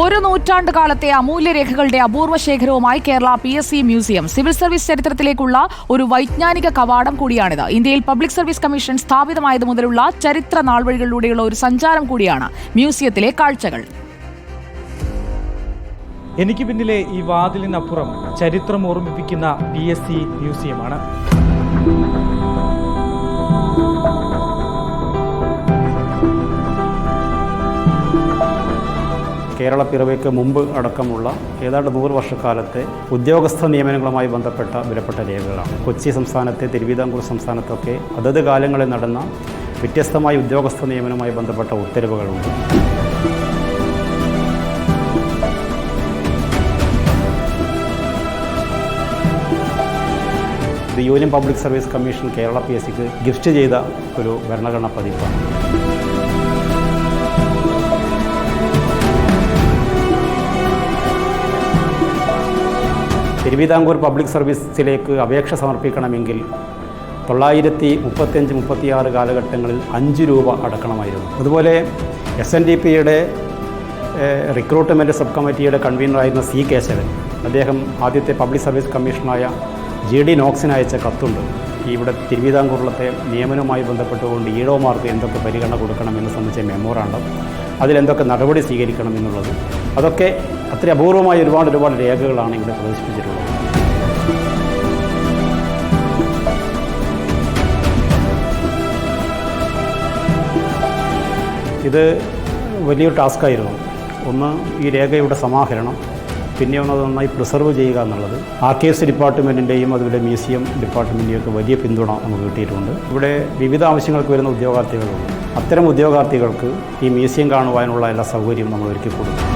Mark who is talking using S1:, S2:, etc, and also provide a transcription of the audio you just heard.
S1: ഒരു നൂറ്റാണ്ട് കാലത്തെ അമൂല്യ രേഖകളുടെ അപൂർവ ശേഖരവുമായി Kerala P S C museum civil service ചരിത്രത്തിലേക്കുള്ള ഒരു വൈജ്ഞാനിക കവാടം കൂടിയാണിത്. ഇന്ത്യയിൽ പബ്ലിക് സർവീസ് കമ്മീഷൻ സ്ഥാപിതമായത് മുതലുള്ള ചരിത്ര നാൾവഴികളിലൂടെയുള്ള ഒരു സഞ്ചാരം കൂടിയാണ് മ്യൂസിയത്തിലെ കാഴ്ചകൾ.
S2: എനിക്ക് പിന്നിലെ ഈ വാതിലിനപ്പുറം ചരിത്രം ഓർമ്മിപ്പിക്കുന്ന പി എസ് സി മ്യൂസിയമാണ്.
S3: കേരള പിറവിക്ക് മുമ്പ് അടക്കമുള്ള ഏതാണ്ട് നൂറ് വർഷക്കാലത്തെ ഉദ്യോഗസ്ഥ നിയമനങ്ങളുമായി ബന്ധപ്പെട്ട വിലപ്പെട്ട രേഖകളാണ്. കൊച്ചി സംസ്ഥാനത്തെ തിരുവിതാംകൂർ സംസ്ഥാനത്തൊക്കെ അതത് കാലങ്ങളിൽ നടന്ന വ്യത്യസ്തമായ ഉദ്യോഗസ്ഥ നിയമനവുമായി ബന്ധപ്പെട്ട ഉത്തരവുകളുണ്ട്. The union public service commission Kerala P S സിക്ക് ഗിഫ്റ്റ് ചെയ്ത ഒരു ഭരണഘടനാ പതിപ്പാണ്. തിരുവിതാംകൂർ പബ്ലിക് സർവീസിലേക്ക് അപേക്ഷ സമർപ്പിക്കണമെങ്കിൽ തൊള്ളായിരത്തി മുപ്പത്തഞ്ച് മുപ്പത്തിയാറ് കാലഘട്ടങ്ങളിൽ അഞ്ച് രൂപ അടക്കണമായിരുന്നു. അതുപോലെ എസ് എൻ ഡി പിയുടെ റിക്രൂട്ട്മെന്റ് സബ് കമ്മിറ്റിയുടെ കൺവീനറായിരുന്ന സി കേശവൻ അദ്ദേഹം ആദ്യത്തെ പബ്ലിക് സർവീസ് കമ്മീഷണറായ ജി ഡി നോക്സിന് അയച്ച കത്തുണ്ട്. ഇവിടെ തിരുവിതാംകൂറിലത്തെ നിയമനവുമായി ബന്ധപ്പെട്ടുകൊണ്ട് ഈഴോമാർക്ക് എന്തൊക്കെ പരിഗണന കൊടുക്കണം എന്ന് സംബന്ധിച്ച മെമ്മോറാണ്ടം അതിലെന്തൊക്കെ നടപടി സ്വീകരിക്കണം എന്നുള്ളത് അതൊക്കെ അത്ര അപൂർവമായ ഒരുപാട് ഒരുപാട് രേഖകളാണ് ഇവിടെ പ്രദർശിപ്പിച്ചിട്ടുള്ളത്. ഇത് വലിയൊരു ടാസ്ക്കായിരുന്നു. ഒന്ന് ഈ രേഖയുടെ സമാഹരണം പിന്നെ ഒന്ന് നന്നായി പ്രിസർവ് ചെയ്യുക എന്നുള്ളത്. ആർക്കേഴ്സ് ഡിപ്പാർട്ട്മെന്റിന്റെയും അതുപോലെ മ്യൂസിയം ഡിപ്പാർട്ട്മെന്റിന്റെയും ഒക്കെ വലിയ പിന്തുണ നമുക്ക് കിട്ടിയിട്ടുണ്ട്. ഇവിടെ വിവിധ ആവശ്യങ്ങൾക്ക് വരുന്ന ഉദ്യോഗാർത്ഥികളുണ്ട്. അത്തരം ഉദ്യോഗാർത്ഥികൾക്ക് ഈ മ്യൂസിയം കാണുവാനുള്ള എല്ലാ സൗകര്യവും നമ്മൾ ഒരുക്കി കൊടുക്കും